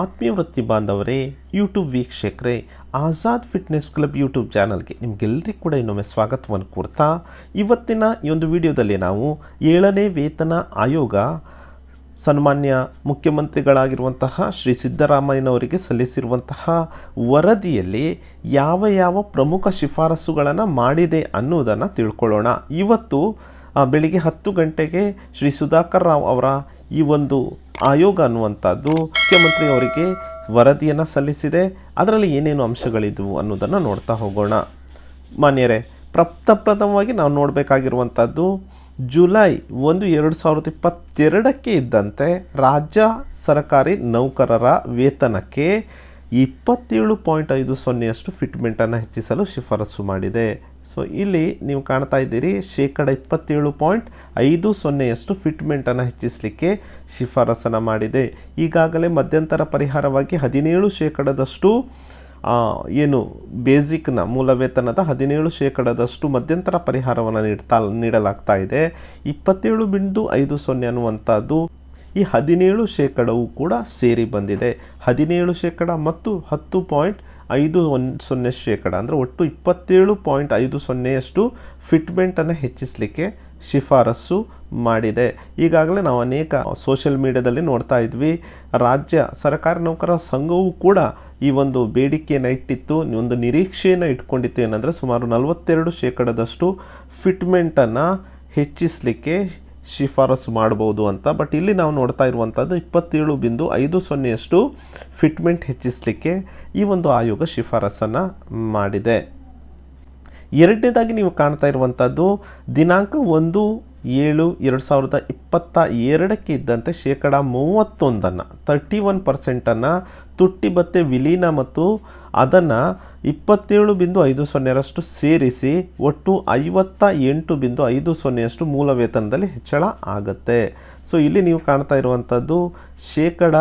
ಆತ್ಮೀಯ ವೃತ್ತಿ ಬಾಂಧವರೇ ಯೂಟ್ಯೂಬ್ ವೀಕ್ಷಕರೇ, ಆಜಾದ್ ಫಿಟ್ನೆಸ್ ಕ್ಲಬ್ ಯೂಟ್ಯೂಬ್ ಚಾನಲ್ಗೆ ನಿಮಗೆಲ್ಲರಿಗೂ ಕೂಡ ಇನ್ನೊಮ್ಮೆ ಸ್ವಾಗತವನ್ನು ಕೋರ್ತಾ, ಇವತ್ತಿನ ಈ ಒಂದು ವಿಡಿಯೋದಲ್ಲಿ ನಾವು ಏಳನೇ ವೇತನ ಆಯೋಗ ಸನ್ಮಾನ್ಯ ಮುಖ್ಯಮಂತ್ರಿಗಳಾಗಿರುವಂತಹ ಶ್ರೀ ಸಿದ್ದರಾಮಯ್ಯನವರಿಗೆ ಸಲ್ಲಿಸಿರುವಂತಹ ವರದಿಯಲ್ಲಿ ಯಾವ ಯಾವ ಪ್ರಮುಖ ಶಿಫಾರಸುಗಳನ್ನು ಮಾಡಿದೆ ಅನ್ನುವುದನ್ನು ತಿಳ್ಕೊಳ್ಳೋಣ. ಇವತ್ತು ಬೆಳಿಗ್ಗೆ ಹತ್ತು ಗಂಟೆಗೆ ಶ್ರೀ ಸುಧಾಕರ್ ರಾವ್ ಅವರ ಈ ಒಂದು ಆಯೋಗ ಅನ್ನುವಂಥದ್ದು ಮುಖ್ಯಮಂತ್ರಿ ಅವರಿಗೆ ವರದಿಯನ್ನು ಸಲ್ಲಿಸಿದೆ. ಅದರಲ್ಲಿ ಏನೇನು ಅಂಶಗಳಿದ್ವು ಅನ್ನೋದನ್ನು ನೋಡ್ತಾ ಹೋಗೋಣ. ಮಾನ್ಯರೇ ಪ್ರಪ್ರಥಮವಾಗಿ ನಾವು ನೋಡಬೇಕಾಗಿರುವಂಥದ್ದು ಜುಲೈ ಒಂದು ಎರಡು ಸಾವಿರದ ಇಪ್ಪತ್ತೆರಡಕ್ಕೆ ಇದ್ದಂತೆ ರಾಜ್ಯ ಸರ್ಕಾರಿ ನೌಕರರ ವೇತನಕ್ಕೆ ಇಪ್ಪತ್ತೇಳು ಪಾಯಿಂಟ್ ಐದು ಸೊನ್ನೆಯಷ್ಟು ಫಿಟ್ಮೆಂಟನ್ನು ಹೆಚ್ಚಿಸಲು ಶಿಫಾರಸು ಮಾಡಿದೆ. ಸೊ ಇಲ್ಲಿ ನೀವು ಕಾಣ್ತಾ ಇದ್ದೀರಿ, ಶೇಕಡ ಇಪ್ಪತ್ತೇಳು ಪಾಯಿಂಟ್ ಐದು ಸೊನ್ನೆಯಷ್ಟು ಫಿಟ್ಮೆಂಟನ್ನು ಹೆಚ್ಚಿಸಲಿಕ್ಕೆ ಶಿಫಾರಸನ್ನು ಮಾಡಿದೆ. ಈಗಾಗಲೇ ಮಧ್ಯಂತರ ಪರಿಹಾರವಾಗಿ ಹದಿನೇಳು ಶೇಕಡದಷ್ಟು ಏನು ಬೇಸಿಕ್ನ ಮೂಲ ವೇತನದ ಹದಿನೇಳು ಶೇಕಡದಷ್ಟು ಮಧ್ಯಂತರ ಪರಿಹಾರವನ್ನು ನೀಡ್ತಾ, ನೀಡಲಾಗ್ತಾ ಇದೆ. ಇಪ್ಪತ್ತೇಳು ಬಿಂದು ಐದು ಸೊನ್ನೆ ಅನ್ನುವಂಥದ್ದು ಈ ಹದಿನೇಳು ಶೇಕಡವು ಕೂಡ ಸೇರಿ ಬಂದಿದೆ. ಹದಿನೇಳು ಶೇಕಡ ಮತ್ತು ಹತ್ತು ಪಾಯಿಂಟ್ ಐದು ಒನ್ ಸೊನ್ನೆ ಶೇಕಡ ಅಂದರೆ ಒಟ್ಟು ಇಪ್ಪತ್ತೇಳು ಪಾಯಿಂಟ್ ಐದು ಸೊನ್ನೆಯಷ್ಟು ಫಿಟ್ಮೆಂಟನ್ನು ಹೆಚ್ಚಿಸಲಿಕ್ಕೆ ಶಿಫಾರಸು ಮಾಡಿದೆ. ಈಗಾಗಲೇ ನಾವು ಅನೇಕ ಸೋಷಿಯಲ್ ಮೀಡಿಯಾದಲ್ಲಿ ನೋಡ್ತಾ ಇದ್ವಿ. ರಾಜ್ಯ ಸರ್ಕಾರಿ ನೌಕರರ ಸಂಘವೂ ಕೂಡ ಈ ಒಂದು ಬೇಡಿಕೆಯನ್ನು ಇಟ್ಟಿತ್ತು. ಒಂದು ನಿರೀಕ್ಷೆಯನ್ನು ಇಟ್ಕೊಂಡಿತ್ತು ಏನಂದರೆ ಸುಮಾರು ನಲವತ್ತೆರಡು ಶೇಕಡದಷ್ಟು ಫಿಟ್ಮೆಂಟನ್ನು ಹೆಚ್ಚಿಸಲಿಕ್ಕೆ ಶಿಫಾರಸು ಮಾಡ್ಬೋದು ಅಂತ. ಬಟ್ ಇಲ್ಲಿ ನಾವು ನೋಡ್ತಾ ಇರುವಂಥದ್ದು ಇಪ್ಪತ್ತೇಳು ಬಿಂದು ಐದು ಸೊನ್ನೆಯಷ್ಟು ಫಿಟ್ಮೆಂಟ್ ಹೆಚ್ಚಿಸಲಿಕ್ಕೆ ಈ ಒಂದು ಆಯೋಗ ಶಿಫಾರಸನ್ನು ಮಾಡಿದೆ. ಎರಡನೇದಾಗಿ ನೀವು ಕಾಣ್ತಾ ಇರುವಂಥದ್ದು ದಿನಾಂಕ ಒಂದು ಏಳು ಎರಡು ಸಾವಿರದ ಇಪ್ಪತ್ತ ಎರಡಕ್ಕೆ ಇದ್ದಂತೆ ಶೇಕಡ ಮೂವತ್ತೊಂದನ್ನು ತರ್ಟಿ ಒನ್ ಪರ್ಸೆಂಟನ್ನು ತುಟ್ಟಿ ಬತ್ತೆ ವಿಲೀನ ಮತ್ತು ಅದನ್ನು ಇಪ್ಪತ್ತೇಳು ಬಿಂದು ಐದು ಸೊನ್ನೆರಷ್ಟು ಸೇರಿಸಿ ಒಟ್ಟು ಐವತ್ತ ಎಂಟು ಬಿಂದು ಐದು ಸೊನ್ನೆಯಷ್ಟು ಮೂಲ ವೇತನದಲ್ಲಿ ಹೆಚ್ಚಳ ಆಗುತ್ತೆ. ಸೊ ಇಲ್ಲಿ ನೀವು ಕಾಣ್ತಾ ಇರುವಂಥದ್ದು ಶೇಕಡ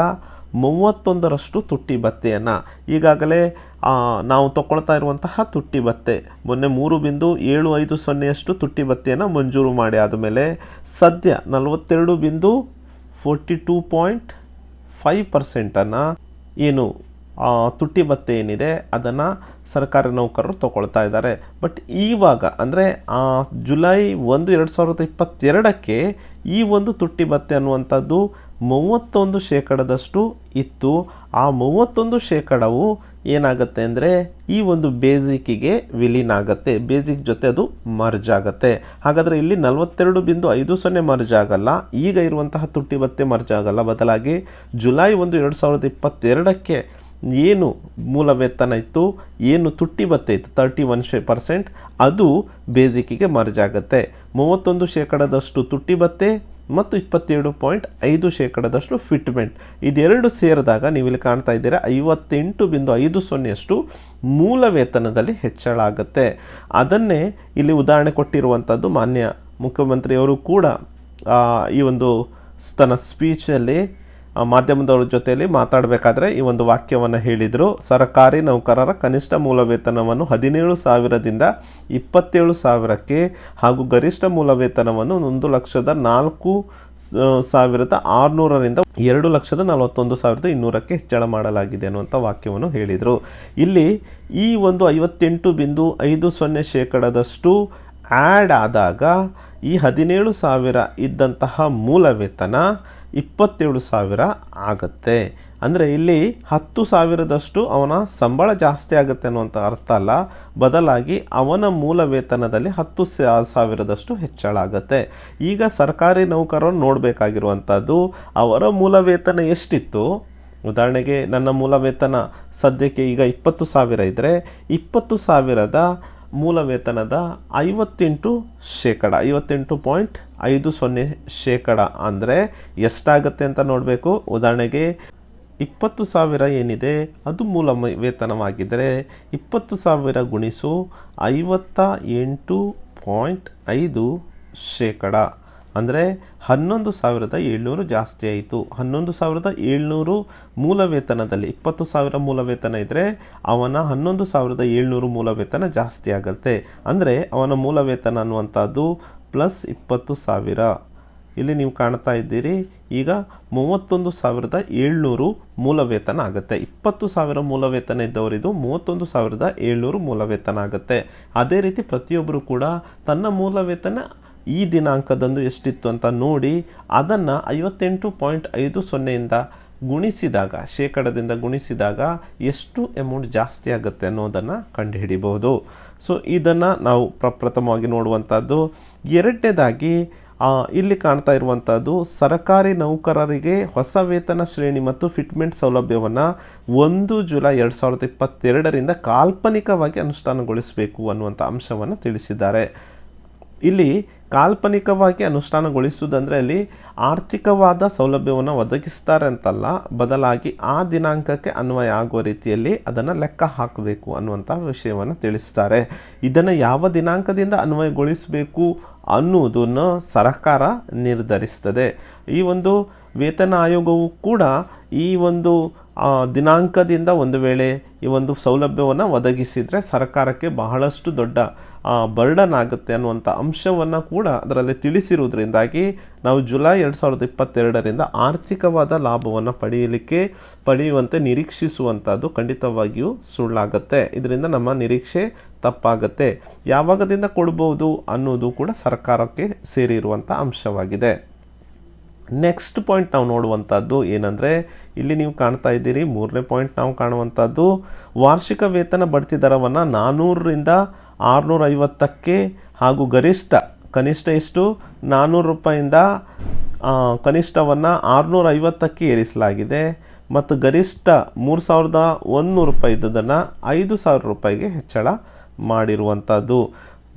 ಮೂವತ್ತೊಂದರಷ್ಟು ತುಟ್ಟಿ ಭತ್ತೆಯನ್ನು ಈಗಾಗಲೇ ನಾವು ತಗೊಳ್ತಾ ಇರುವಂತಹ ತುಟ್ಟಿ ಬತ್ತೆ. ಮೊನ್ನೆ ಮೂರು ಬಿಂದು ಏಳು ಐದು ಸೊನ್ನೆಯಷ್ಟು ತುಟ್ಟಿ ಭತ್ತೆಯನ್ನು ಮಂಜೂರು ಮಾಡಿ ಆದಮೇಲೆ ಸದ್ಯ ನಲವತ್ತೆರಡು ಬಿಂದು ಫೋರ್ಟಿ ಟೂ ಪಾಯಿಂಟ್ ಫೈವ್ ಪರ್ಸೆಂಟನ್ನು ಏನು ತುಟ್ಟಿ ಭತ್ತೆ ಏನಿದೆ, ಅದನ್ನು ಸರ್ಕಾರಿ ನೌಕರರು ತಗೊಳ್ತಾ ಇದ್ದಾರೆ. ಬಟ್ ಈವಾಗ, ಅಂದರೆ ಜುಲೈ ಒಂದು, ಎರಡು ಸಾವಿರದ ಇಪ್ಪತ್ತೆರಡಕ್ಕೆ ಈ ಒಂದು ತುಟ್ಟಿ ಭತ್ತೆ ಅನ್ನುವಂಥದ್ದು ಮೂವತ್ತೊಂದು ಶೇಕಡದಷ್ಟು ಇತ್ತು. ಆ ಮೂವತ್ತೊಂದು ಶೇಕಡವು ಏನಾಗುತ್ತೆ ಅಂದರೆ ಈ ಒಂದು ಬೇಸಿಕ್ಕಿಗೆ ವಿಲೀನ ಆಗುತ್ತೆ. ಬೇಸಿಕ್ ಜೊತೆ ಅದು ಮರ್ಜ್ ಆಗುತ್ತೆ. ಹಾಗಾದರೆ ಇಲ್ಲಿ ನಲವತ್ತೆರಡು ಬಿಂದು ಐದು ಸೊನ್ನೆ ಮರ್ಜ್ ಆಗಲ್ಲ. ಈಗ ಇರುವಂತಹ ತುಟ್ಟಿ ಭತ್ತೆ ಮರ್ಜ್ ಆಗಲ್ಲ. ಬದಲಾಗಿ ಜುಲೈ ಒಂದು, ಎರಡು ಸಾವಿರದ ಇಪ್ಪತ್ತೆರಡಕ್ಕೆ ಏನು ಮೂಲ ವೇತನ ಇತ್ತು, ಏನು ತುಟ್ಟಿ ಭತ್ತೆ ಇತ್ತು ತರ್ಟಿ ಒನ್ ಶೇ ಪರ್ಸೆಂಟ್ ಅದು ಬೇಸಿಕ್ಕಿಗೆ ಮರ್ಜ್ ಆಗುತ್ತೆ. ಮೂವತ್ತೊಂದು ಶೇಕಡದಷ್ಟು ತುಟ್ಟಿ ಭತ್ತೆ ಮತ್ತು ಇಪ್ಪತ್ತೇಳು ಪಾಯಿಂಟ್ ಐದು ಶೇಕಡದಷ್ಟು ಫಿಟ್ಮೆಂಟ್ ಇದೆರಡು ಸೇರಿದಾಗ ನೀವು ಇಲ್ಲಿ ಕಾಣ್ತಾ ಇದ್ದೀರಾ, ಐವತ್ತೆಂಟು ಬಿಂದು ಐದು ಸೊನ್ನೆಯಷ್ಟು ಮೂಲ ವೇತನದಲ್ಲಿ ಹೆಚ್ಚಳ ಆಗುತ್ತೆ. ಅದನ್ನೇ ಇಲ್ಲಿ ಉದಾಹರಣೆ ಕೊಟ್ಟಿರುವಂಥದ್ದು ಮಾನ್ಯ ಮುಖ್ಯಮಂತ್ರಿಯವರು ಕೂಡ ಈ ಒಂದು ತನ್ನ ಸ್ಪೀಚಲ್ಲಿ ಮಾಧ್ಯಮದವ್ರ ಜೊತೆಯಲ್ಲಿ ಮಾತಾಡಬೇಕಾದ್ರೆ ಈ ಒಂದು ವಾಕ್ಯವನ್ನು ಹೇಳಿದರು. ಸರ್ಕಾರಿ ನೌಕರರ ಕನಿಷ್ಠ ಮೂಲ ವೇತನವನ್ನು ಹದಿನೇಳು ಸಾವಿರದಿಂದ ಇಪ್ಪತ್ತೇಳು ಸಾವಿರಕ್ಕೆ ಹಾಗೂ ಗರಿಷ್ಠ ಮೂಲ ವೇತನವನ್ನು ಒಂದು ಲಕ್ಷದ ನಾಲ್ಕು ಸಾವಿರದ ಆರುನೂರರಿಂದ ಎರಡು ಲಕ್ಷದ ನಲವತ್ತೊಂದು ಸಾವಿರದ ಇನ್ನೂರಕ್ಕೆ ಹೆಚ್ಚಳ ಮಾಡಲಾಗಿದೆ ಅನ್ನುವಂಥ ವಾಕ್ಯವನ್ನು ಹೇಳಿದರು. ಇಲ್ಲಿ ಈ ಒಂದು ಐವತ್ತೆಂಟು ಬಿಂದು ಐದು ಸೊನ್ನೆ ಶೇಕಡದಷ್ಟು ಆ್ಯಡ್ ಆದಾಗ ಈ ಹದಿನೇಳು ಸಾವಿರ ಇದ್ದಂತಹ ಮೂಲ ವೇತನ ಇಪ್ಪತ್ತೇಳು ಸಾವಿರ ಆಗುತ್ತೆ. ಅಂದರೆ ಇಲ್ಲಿ ಹತ್ತು ಸಾವಿರದಷ್ಟು ಅವನ ಸಂಬಳ ಜಾಸ್ತಿ ಆಗುತ್ತೆ ಅನ್ನುವಂಥ ಅರ್ಥ ಅಲ್ಲ. ಬದಲಾಗಿ ಅವನ ಮೂಲ ವೇತನದಲ್ಲಿ ಹತ್ತು ಸಾವಿರದಷ್ಟು ಹೆಚ್ಚಳ ಆಗುತ್ತೆ ಈಗ ಸರ್ಕಾರಿ ನೌಕರರು ನೋಡಬೇಕಾಗಿರುವಂಥದ್ದು, ಅವರ ಮೂಲ ವೇತನ ಎಷ್ಟಿತ್ತು? ಉದಾಹರಣೆಗೆ ನನ್ನ ಮೂಲ ವೇತನ ಸದ್ಯಕ್ಕೆ ಈಗ ಇಪ್ಪತ್ತು ಸಾವಿರ ಇದ್ದರೆ ಇಪ್ಪತ್ತು ಸಾವಿರದ ಮೂಲ ವೇತನದ ಐವತ್ತೆಂಟು ಶೇಕಡ, ಐವತ್ತೆಂಟು ಪಾಯಿಂಟ್ ಐದು ಸೊನ್ನೆ ಶೇಕಡ ಅಂದರೆ ಎಷ್ಟಾಗತ್ತೆ ಅಂತ ನೋಡಬೇಕು. ಉದಾಹರಣೆಗೆ ಇಪ್ಪತ್ತು ಸಾವಿರ ಏನಿದೆ, ಅದು ಮೂಲ ವೇತನವಾಗಿದ್ದರೆ ಇಪ್ಪತ್ತು ಸಾವಿರ ಗುಣಿಸು ಐವತ್ತ ಎಂಟು ಪಾಯಿಂಟ್ ಐದು ಶೇಕಡ. ಅಂದರೆ ಹನ್ನೊಂದು ಸಾವಿರದ ಏಳ್ನೂರು ಜಾಸ್ತಿ ಆಯಿತು. ಹನ್ನೊಂದು ಸಾವಿರದ ಏಳ್ನೂರು ಮೂಲ ವೇತನದಲ್ಲಿ ಇಪ್ಪತ್ತು ಸಾವಿರ ಮೂಲ ವೇತನ ಇದ್ದರೆ ಅವನ ಹನ್ನೊಂದು ಸಾವಿರದ ಏಳ್ನೂರು ಮೂಲ ವೇತನ ಜಾಸ್ತಿ ಆಗುತ್ತೆ. ಅಂದರೆ ಅವನ ಮೂಲ ವೇತನ ಅನ್ನುವಂಥದ್ದು ಪ್ಲಸ್ ಇಪ್ಪತ್ತು ಸಾವಿರ. ಇಲ್ಲಿ ನೀವು ಕಾಣ್ತಾ ಇದ್ದೀರಿ, ಈಗ ಮೂವತ್ತೊಂದು ಸಾವಿರದ ಏಳ್ನೂರು ಮೂಲ ವೇತನ ಆಗುತ್ತೆ. ಇಪ್ಪತ್ತು ಸಾವಿರ ಮೂಲ ವೇತನ ಇದ್ದವರಿದು ಮೂವತ್ತೊಂದು ಸಾವಿರದ ಏಳ್ನೂರು ಮೂಲ ವೇತನ ಆಗುತ್ತೆ. ಅದೇ ರೀತಿ ಪ್ರತಿಯೊಬ್ಬರು ಕೂಡ ತನ್ನ ಮೂಲ ವೇತನ ಈ ದಿನಾಂಕದಂದು ಎಷ್ಟಿತ್ತು ಅಂತ ನೋಡಿ ಅದನ್ನು ಐವತ್ತೆಂಟು ಪಾಯಿಂಟ್ ಐದು ಸೊನ್ನೆಯಿಂದ ಗುಣಿಸಿದಾಗ, ಶೇಕಡದಿಂದ ಗುಣಿಸಿದಾಗ ಎಷ್ಟು ಅಮೌಂಟ್ ಜಾಸ್ತಿ ಆಗುತ್ತೆ ಅನ್ನೋದನ್ನು ಕಂಡುಹಿಡಿಬಹುದು ಸೊ ಇದನ್ನು ನಾವು ಪ್ರಪ್ರಥಮವಾಗಿ ನೋಡುವಂಥದ್ದು. ಎರಡನೇದಾಗಿ ಇಲ್ಲಿ ಕಾಣ್ತಾ ಇರುವಂಥದ್ದು, ಸರ್ಕಾರಿ ನೌಕರರಿಗೆ ಹೊಸ ವೇತನ ಶ್ರೇಣಿ ಮತ್ತು ಫಿಟ್ಮೆಂಟ್ ಸೌಲಭ್ಯವನ್ನು ಒಂದು ಜುಲೈ ಎರಡು ಸಾವಿರದ ಇಪ್ಪತ್ತೆರಡರಿಂದ ಕಾಲ್ಪನಿಕವಾಗಿ ಅನುಷ್ಠಾನಗೊಳಿಸಬೇಕು ಅನ್ನುವಂಥ ಅಂಶವನ್ನು ತಿಳಿಸಿದ್ದಾರೆ. ಇಲ್ಲಿ ಕಾಲ್ಪನಿಕವಾಗಿ ಅನುಷ್ಠಾನಗೊಳಿಸುವುದಂದರೆ ಅಲ್ಲಿ ಆರ್ಥಿಕವಾದ ಸೌಲಭ್ಯವನ್ನು ಒದಗಿಸ್ತಾರೆ ಅಂತಲ್ಲ, ಬದಲಾಗಿ ಆ ದಿನಾಂಕಕ್ಕೆ ಅನ್ವಯ ಆಗುವ ರೀತಿಯಲ್ಲಿ ಅದನ್ನು ಲೆಕ್ಕ ಹಾಕಬೇಕು ಅನ್ನುವಂಥ ವಿಷಯವನ್ನು ತಿಳಿಸ್ತಾರೆ. ಇದನ್ನು ಯಾವ ದಿನಾಂಕದಿಂದ ಅನ್ವಯಗೊಳಿಸಬೇಕು ಅನ್ನುವುದನ್ನು ಸರ್ಕಾರ ನಿರ್ಧರಿಸ್ತದೆ. ಈ ಒಂದು ವೇತನ ಆಯೋಗವು ಕೂಡ ಈ ಒಂದು ದಿನಾಂಕದಿಂದ ಒಂದು ವೇಳೆ ಈ ಒಂದು ಸೌಲಭ್ಯವನ್ನು ಒದಗಿಸಿದರೆ ಸರ್ಕಾರಕ್ಕೆ ಬಹಳಷ್ಟು ದೊಡ್ಡ ಬರ್ಡನ್ ಆಗುತ್ತೆ ಅನ್ನುವಂಥ ಅಂಶವನ್ನು ಕೂಡ ಅದರಲ್ಲಿ ತಿಳಿಸಿರುವುದರಿಂದಾಗಿ ನಾವು ಜುಲೈ ಎರಡು ಸಾವಿರದ ಇಪ್ಪತ್ತೆರಡರಿಂದ ಆರ್ಥಿಕವಾದ ಲಾಭವನ್ನು ಪಡೆಯಲಿಕ್ಕೆ, ಪಡೆಯುವಂತೆ ನಿರೀಕ್ಷಿಸುವಂಥದ್ದು ಖಂಡಿತವಾಗಿಯೂ ಸುಳ್ಳಾಗುತ್ತೆ. ಇದರಿಂದ ನಮ್ಮ ನಿರೀಕ್ಷೆ ತಪ್ಪಾಗುತ್ತೆ. ಯಾವಾಗದಿಂದ ಕೊಡ್ಬೋದು ಅನ್ನೋದು ಕೂಡ ಸರ್ಕಾರಕ್ಕೆ ಸೇರಿರುವಂಥ ಅಂಶವಾಗಿದೆ. ನೆಕ್ಸ್ಟ್ ಪಾಯಿಂಟ್ ನಾವು ನೋಡುವಂಥದ್ದು ಏನಂದರೆ, ಇಲ್ಲಿ ನೀವು ಕಾಣ್ತಾ ಇದ್ದೀರಿ, ಮೂರನೇ ಪಾಯಿಂಟ್ ನಾವು ಕಾಣುವಂಥದ್ದು, ವಾರ್ಷಿಕ ವೇತನ ಬಡ್ತಿ ದರವನ್ನು ನಾನ್ನೂರರಿಂದ ಆರುನೂರೈವತ್ತಕ್ಕೆ ಹಾಗೂ ಗರಿಷ್ಠ, ಕನಿಷ್ಠ ಎಷ್ಟು? ನಾನ್ನೂರು ರೂಪಾಯಿಂದ ಕನಿಷ್ಠವನ್ನು ಆರುನೂರ ಐವತ್ತಕ್ಕೆ ಏರಿಸಲಾಗಿದೆ ಮತ್ತು ಗರಿಷ್ಠ ಮೂರು ಸಾವಿರದ ಒಂದುನೂರು ರೂಪಾಯಿ ಇದ್ದದನ್ನು ಐದು ಸಾವಿರ ರೂಪಾಯಿಗೆ ಹೆಚ್ಚಳ ಮಾಡಿರುವಂಥದ್ದು.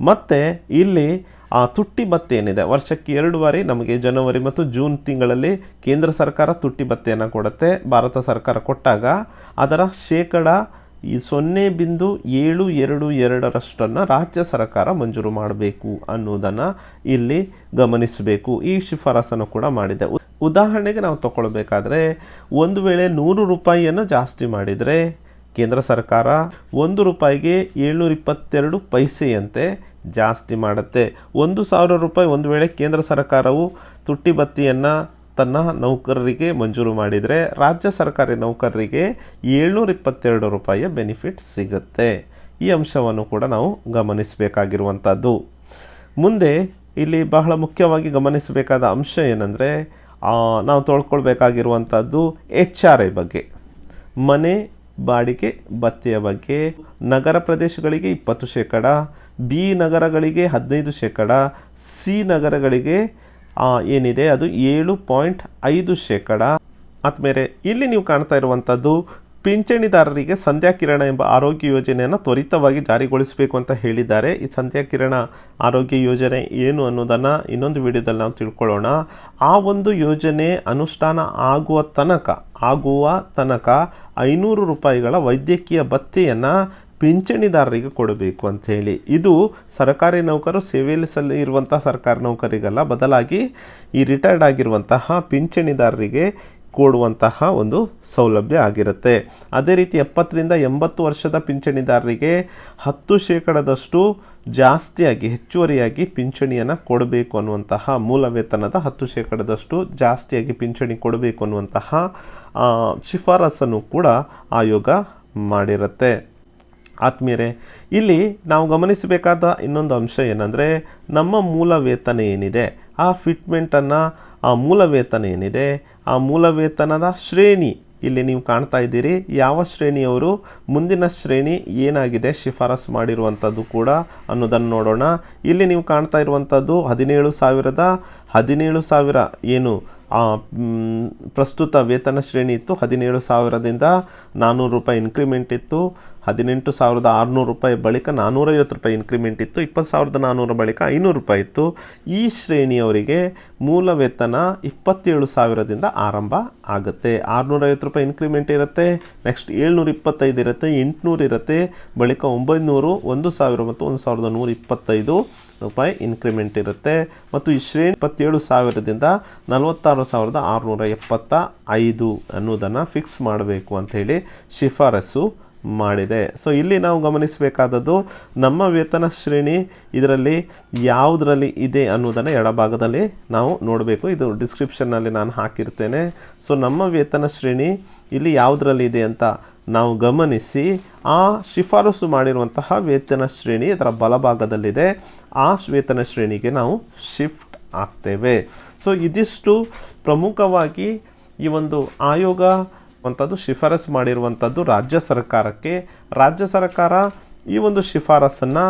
ಮತ್ತು ಇಲ್ಲಿ ಆ ತುಟ್ಟಿ ಭತ್ತೆಯೇನಿದೆ ಏನಿದೆ ವರ್ಷಕ್ಕೆ ಎರಡು ಬಾರಿ ನಮಗೆ ಜನವರಿ ಮತ್ತು ಜೂನ್ ತಿಂಗಳಲ್ಲಿ ಕೇಂದ್ರ ಸರ್ಕಾರ ತುಟ್ಟಿ ಭತ್ತೆಯನ್ನು ಕೊಡುತ್ತೆ. ಭಾರತ ಸರ್ಕಾರ ಕೊಟ್ಟಾಗ ಅದರ ಶೇಕಡ ಈ ಸೊನ್ನೆ ಬಿಂದು ಏಳು ಎರಡು ಎರಡರಷ್ಟನ್ನು ರಾಜ್ಯ ಸರ್ಕಾರ ಮಂಜೂರು ಮಾಡಬೇಕು ಅನ್ನೋದನ್ನು ಇಲ್ಲಿ ಗಮನಿಸಬೇಕು. ಈ ಶಿಫಾರಸನ್ನು ಕೂಡ ಮಾಡಿದೆ. ಉದಾಹರಣೆಗೆ ನಾವು ತಗೊಳ್ಬೇಕಾದ್ರೆ ಒಂದು ವೇಳೆ ನೂರು ರೂಪಾಯಿಯನ್ನು ಜಾಸ್ತಿ ಮಾಡಿದರೆ ಕೇಂದ್ರ ಸರ್ಕಾರ ಒಂದು ರೂಪಾಯಿಗೆ ಏಳ್ನೂರ ಇಪ್ಪತ್ತೆರಡು ಪೈಸೆಯಂತೆ ಜಾಸ್ತಿ ಮಾಡುತ್ತೆ. ಒಂದು ಸಾವಿರ ರೂಪಾಯಿ ಒಂದು ವೇಳೆ ಕೇಂದ್ರ ಸರ್ಕಾರವು ತುಟ್ಟಿ ಬತ್ತಿಯನ್ನು ತನ್ನ ನೌಕರರಿಗೆ ಮಂಜೂರು ಮಾಡಿದರೆ ರಾಜ್ಯ ಸರ್ಕಾರಿ ನೌಕರರಿಗೆ ಏಳ್ನೂರ ಇಪ್ಪತ್ತೆರಡು ರೂಪಾಯಿಯ ಬೆನಿಫಿಟ್ ಸಿಗುತ್ತೆ. ಈ ಅಂಶವನ್ನು ಕೂಡ ನಾವು ಗಮನಿಸಬೇಕಾಗಿರುವಂಥದ್ದು. ಮುಂದೆ ಇಲ್ಲಿ ಬಹಳ ಮುಖ್ಯವಾಗಿ ಗಮನಿಸಬೇಕಾದ ಅಂಶ ಏನಂದರೆ ನಾವು ತೊಳ್ಕೊಳ್ಬೇಕಾಗಿರುವಂಥದ್ದು ಎಚ್ ಆರ್ ಐ ಬಗ್ಗೆ. ಮನೆ ಬಾಡಿಗೆ ಭತ್ಯೆಯ ಬಗ್ಗೆ. ನಗರ ಪ್ರದೇಶಗಳಿಗೆ ಇಪ್ಪತ್ತು ಶೇಕಡ, ಬಿ ನಗರಗಳಿಗೆ ಹದಿನೈದು ಶೇಕಡ, ಸಿ ನಗರಗಳಿಗೆ ಏನಿದೆ ಅದು ಏಳು ಪಾಯಿಂಟ್ ಐದು ಶೇಕಡ. ಆದಮೇಲೆ ಇಲ್ಲಿ ನೀವು ಕಾಣ್ತಾ ಇರುವಂಥದ್ದು ಪಿಂಚಣಿದಾರರಿಗೆ ಸಂಧ್ಯಾ ಕಿರಣ ಎಂಬ ಆರೋಗ್ಯ ಯೋಜನೆಯನ್ನು ತ್ವರಿತವಾಗಿ ಜಾರಿಗೊಳಿಸಬೇಕು ಅಂತ ಹೇಳಿದ್ದಾರೆ. ಈ ಸಂಧ್ಯಾ ಕಿರಣ ಆರೋಗ್ಯ ಯೋಜನೆ ಏನು ಅನ್ನೋದನ್ನು ಇನ್ನೊಂದು ವಿಡಿಯೋದಲ್ಲಿ ನಾವು ತಿಳ್ಕೊಳ್ಳೋಣ. ಆ ಒಂದು ಯೋಜನೆ ಅನುಷ್ಠಾನ ಆಗುವ ತನಕ ಆಗುವ ತನಕ ಐನೂರು ರೂಪಾಯಿಗಳ ವೈದ್ಯಕೀಯ ಭತ್ಯೆಯನ್ನು ಪಿಂಚಣಿದಾರರಿಗೆ ಕೊಡಬೇಕು ಅಂತ ಹೇಳಿ. ಇದು ಸರ್ಕಾರಿ ನೌಕರು ಸೇವೆಯಲ್ಲಿ ಸಲ್ಲಿ ಇರುವಂತಹ ಸರ್ಕಾರಿ ನೌಕರಿಗಲ್ಲ, ಬದಲಾಗಿ ಈ ರಿಟೈರ್ಡ್ ಆಗಿರುವಂತಹ ಪಿಂಚಣಿದಾರರಿಗೆ ಕೊಡುವಂತಹ ಒಂದು ಸೌಲಭ್ಯ ಆಗಿರುತ್ತೆ. ಅದೇ ರೀತಿ ಎಪ್ಪತ್ತರಿಂದ ಎಂಬತ್ತು ವರ್ಷದ ಪಿಂಚಣಿದಾರರಿಗೆ ಹತ್ತು ಶೇಕಡದಷ್ಟು ಜಾಸ್ತಿಯಾಗಿ, ಹೆಚ್ಚುವರಿಯಾಗಿ ಪಿಂಚಣಿಯನ್ನು ಕೊಡಬೇಕು ಅನ್ನುವಂತಹ ಮೂಲ ವೇತನದ ಹತ್ತು ಶೇಕಡದಷ್ಟು ಜಾಸ್ತಿಯಾಗಿ ಪಿಂಚಣಿ ಕೊಡಬೇಕು ಅನ್ನುವಂತಹ ಶಿಫಾರಸನ್ನು ಕೂಡ ಆಯೋಗ ಮಾಡಿರುತ್ತೆ. ಆತ್ಮೀಯರೇ, ಇಲ್ಲಿ ನಾವು ಗಮನಿಸಬೇಕಾದ ಇನ್ನೊಂದು ಅಂಶ ಏನಂದರೆ ನಮ್ಮ ಮೂಲ ವೇತನ ಏನಿದೆ? ಆ ಫಿಟ್ಮೆಂಟನ್ನು ಆ ಮೂಲ ವೇತನ ಏನಿದೆ? ಆ ಮೂಲ ವೇತನದ ಶ್ರೇಣಿ ಇಲ್ಲಿ ನೀವು ಕಾಣ್ತಾ ಇದ್ದೀರಿ. ಯಾವ ಶ್ರೇಣಿಯವರು? ಮುಂದಿನ ಶ್ರೇಣಿ ಏನಾಗಿದೆ? ಶಿಫಾರಸು ಮಾಡಿರುವಂಥದ್ದು ಕೂಡ ಅನ್ನೋದನ್ನು ನೋಡೋಣ. ಇಲ್ಲಿ ನೀವು ಕಾಣ್ತಾ ಇರುವಂಥದ್ದು ಹದಿನೇಳು ಸಾವಿರದ, ಹದಿನೇಳು ಸಾವಿರ ಏನು ಪ್ರಸ್ತುತ ವೇತನ ಶ್ರೇಣಿ ಇತ್ತು. ಹದಿನೇಳು ಸಾವಿರದಿಂದ ನಾನ್ನೂರು ರೂಪಾಯಿ ಇನ್ಕ್ರಿಮೆಂಟ್ ಇತ್ತು. ಹದಿನೆಂಟು ಸಾವಿರದ ಆರುನೂರು ರೂಪಾಯಿ ಬಳಿಕ ನಾನ್ನೂರೈವತ್ತು ರೂಪಾಯಿ ಇನ್ಕ್ರಿಮೆಂಟ್ ಇತ್ತು, ಇಪ್ಪತ್ತು ಸಾವಿರದ ನಾನ್ನೂರ ಬಳಿಕ ಐನೂರು ರೂಪಾಯಿ ಇತ್ತು. ಈ ಶ್ರೇಣಿಯವರಿಗೆ ಮೂಲ ವೇತನ ಇಪ್ಪತ್ತೇಳು ಸಾವಿರದಿಂದ ಆರಂಭ ಆಗುತ್ತೆ. ಆರುನೂರೈವತ್ತು ರೂಪಾಯಿ ಇನ್ಕ್ರಿಮೆಂಟ್ ಇರುತ್ತೆ ನೆಕ್ಸ್ಟ್ ಏಳ್ನೂರ ಇಪ್ಪತ್ತೈದು ಇರುತ್ತೆ, ಎಂಟುನೂರು ಇರುತ್ತೆ, ಬಳಿಕ ಒಂಬೈನೂರು, ಒಂದು ಸಾವಿರ ಮತ್ತು ಒಂದು ಸಾವಿರದ ನೂರ ಇಪ್ಪತ್ತೈದು ರೂಪಾಯಿ ಇನ್ಕ್ರಿಮೆಂಟ್ ಇರುತ್ತೆ. ಮತ್ತು ಈ ಶ್ರೇಣಿ ಇಪ್ಪತ್ತೇಳು ಸಾವಿರದಿಂದ ನಲವತ್ತಾರು ಸಾವಿರದ ಆರುನೂರ ಎಪ್ಪತ್ತ ಐದು ಅನ್ನೋದನ್ನು ಫಿಕ್ಸ್ ಮಾಡಬೇಕು ಅಂಥೇಳಿ ಶಿಫಾರಸು ಮಾಡಿದೆ. ಸೊ ಇಲ್ಲಿ ನಾವು ಗಮನಿಸಬೇಕಾದದ್ದು ನಮ್ಮ ವೇತನ ಶ್ರೇಣಿ ಇದರಲ್ಲಿ ಯಾವುದರಲ್ಲಿ ಇದೆ ಅನ್ನೋದನ್ನು ಎಡಭಾಗದಲ್ಲಿ ನಾವು ನೋಡಬೇಕು. ಇದು ಡಿಸ್ಕ್ರಿಪ್ಷನ್ನಲ್ಲಿ ನಾನು ಹಾಕಿರ್ತೇನೆ. ಸೊ ನಮ್ಮ ವೇತನ ಶ್ರೇಣಿ ಇಲ್ಲಿ ಯಾವುದರಲ್ಲಿ ಇದೆ ಅಂತ ನಾವು ಗಮನಿಸಿ. ಆ ಶಿಫಾರಸು ಮಾಡಿರುವಂತಹ ವೇತನ ಶ್ರೇಣಿ ಅದರ ಬಲಭಾಗದಲ್ಲಿದೆ. ಆ ವೇತನ ಶ್ರೇಣಿಗೆ ನಾವು ಶಿಫ್ಟ್ ಆಗ್ತೇವೆ. ಸೊ ಇದಿಷ್ಟು ಪ್ರಮುಖವಾಗಿ ಈ ಒಂದು ಆಯೋಗ ಅಂಥದ್ದು ಶಿಫಾರಸು ಮಾಡಿರುವಂಥದ್ದು ರಾಜ್ಯ ಸರ್ಕಾರಕ್ಕೆ. ರಾಜ್ಯ ಸರ್ಕಾರ ಈ ಒಂದು ಶಿಫಾರಸನ್ನು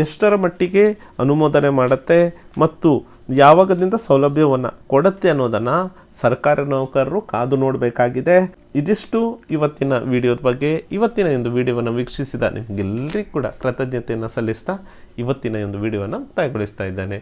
ಎಷ್ಟರ ಮಟ್ಟಿಗೆ ಅನುಮೋದನೆ ಮಾಡುತ್ತೆ ಮತ್ತು ಯಾವಾಗದಿಂದ ಸೌಲಭ್ಯವನ್ನು ಕೊಡುತ್ತೆ ಅನ್ನೋದನ್ನು ಸರ್ಕಾರಿ ನೌಕರರು ಕಾದು ನೋಡಬೇಕಾಗಿದೆ. ಇದಿಷ್ಟು ಇವತ್ತಿನ ವಿಡಿಯೋದ ಬಗ್ಗೆ. ಇವತ್ತಿನ ಒಂದು ವಿಡಿಯೋವನ್ನು ವೀಕ್ಷಿಸಿದ ನಿಮಗೆಲ್ಲರಿಗೂ ಕೂಡ ಕೃತಜ್ಞತೆಯನ್ನು ಸಲ್ಲಿಸ್ತಾ ಇವತ್ತಿನ ಒಂದು ವಿಡಿಯೋವನ್ನು ಮುಕ್ತಾಯಗೊಳಿಸ್ತಾ ಇದ್ದೇನೆ.